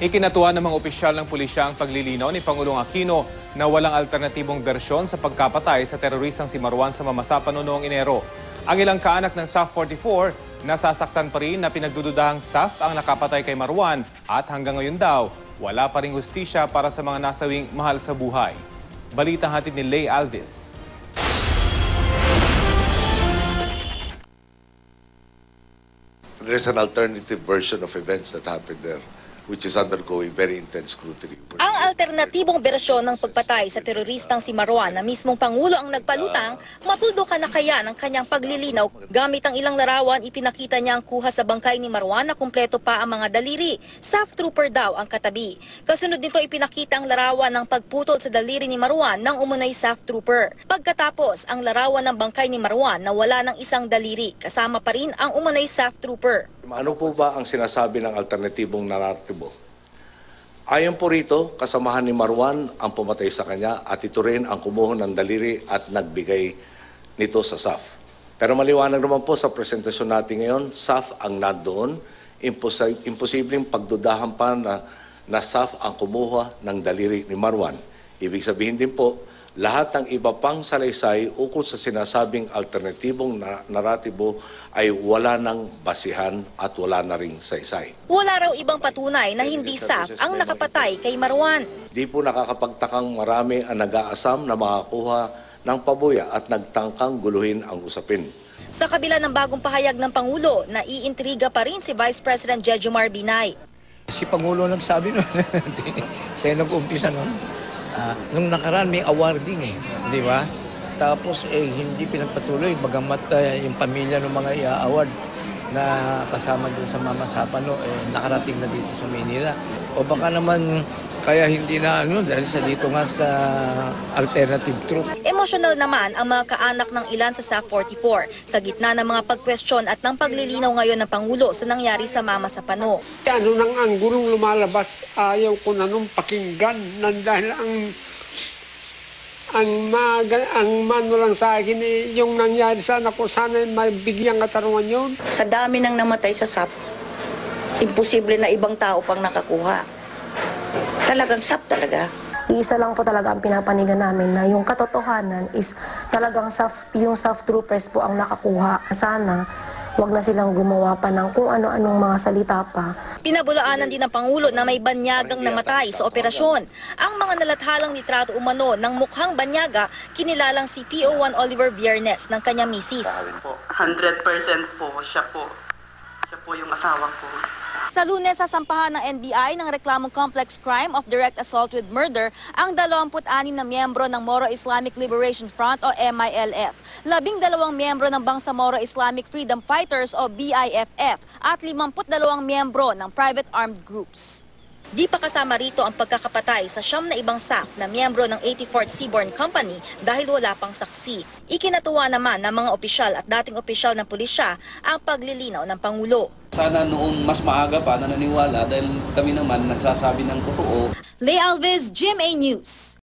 Ikinatuwa ng mga opisyal ng pulisya ang paglilinaw ni Pangulong Aquino na walang alternatibong bersyon sa pagkapatay sa teroristang si Marwan sa Mamasapan noong Enero. Ang ilang kaanak ng SAF 44 nasasaktan pa rin na pinagdududahang SAF ang nakapatay kay Marwan at hanggang ngayon daw, wala pa ring hustisya para sa mga nasawing mahal sa buhay. Balitang hatid ni Lay Alvis. there's an alternative version of events that happened there, which is undergoing very intense scrutiny. Ang alternatibong bersyon ng pagpatay sa teroristang si Marwan na mismong Pangulo ang nagpalutang, matuldukan na kaya ng kanyang paglilinaw gamit ang ilang larawan ipinakita niya ang kuha sa bangkay ni Marwan na kumpleto pa ang mga daliri. Staff trooper daw ang katabi. Kasunod nito ipinakita ang larawan ng pagputol sa daliri ni Marwan ng umunay staff trooper. Pagkatapos, ang larawan ng bangkay ni Marwan na wala ng isang daliri kasama pa rin ang umunay staff trooper. Ano po ba ang sinasabi ng alternatibong naratibo? Ayon po rito, kasamahan ni Marwan ang pumatay sa kanya at ito rin ang kumuha ng daliri at nagbigay nito sa SAF. Pero maliwanag naman po sa presentasyon natin ngayon, SAF ang nandoon, Impos- imposibleng pagdudahan pa na, na SAF ang kumuha ng daliri ni Marwan. Ibig sabihin din po, lahat ng iba pang salaysay ukol sa sinasabing alternatibong na- naratibo ay wala ng basihan at wala na ring saysay. Wala raw ibang patunay na hindi SAF ang nakapatay kay Marwan. Di po nakakapagtakang marami ang nag-aasam na makakuha ng pabuya at nagtangkang guluhin ang usapin. Sa kabila ng bagong pahayag ng Pangulo, naiintriga pa rin si Vice President Jejomar Binay. Si Pangulo nagsabi nun. Siya nag-umpisa nun. Ah, nung nakaraan may awarding eh, di ba? Tapos eh hindi pinagpatuloy bagamat eh, yung pamilya ng mga i-award na kasama dun sa Mama Sapano eh, nakarating na dito sa Manila. O baka naman kaya hindi na ano dahil sa dito nga sa alternative truth. Emosyonal naman ang mga kaanak ng ilan sa SAF 44 sa gitna ng mga pagkwestiyon at ng paglilinaw ngayon ng Pangulo sa nangyari sa Mama Sapano. Ano nang ang gurong lumalabas, ayaw ko na nung pakinggan nang dahil ang ang maga, ang mano lang sa akin eh, yung nangyari sa anak ko, sana mabigyan katarungan yun. Sa dami ng namatay sa SAP, imposible na ibang tao pang nakakuha. Talagang SAP talaga. Iisa lang po talaga ang pinapanigan namin na yung katotohanan is talagang SAF, yung SAF troopers po ang nakakuha. Sana wag na silang gumawa pa ng kung ano-anong mga salita pa. Pinabulaanan din ng Pangulo na may banyagang namatay sa operasyon. Ang mga nalathalang nitrato umano ng mukhang banyaga, kinilalang si PO1 Oliver Viernes ng kanyang misis. po. 100% po siya po. Siya po yung asawa ko. Sa lunes, sasampahan ng NBI ng reklamong complex crime of direct assault with murder ang 26 na miyembro ng Moro Islamic Liberation Front o MILF, labing dalawang miyembro ng Bangsamoro Islamic Freedom Fighters o BIFF at 52 miyembro ng private armed groups. Di pa kasama rito ang pagkakapatay sa siyam na ibang SAF na miyembro ng 84th Seaborne Company dahil wala pang saksi. Ikinatuwa naman ng mga opisyal at dating opisyal ng pulisya ang paglilinaw ng Pangulo. Sana noong mas maaga pa na naniwala dahil kami naman nagsasabi ng totoo Lay Alves, GMA News.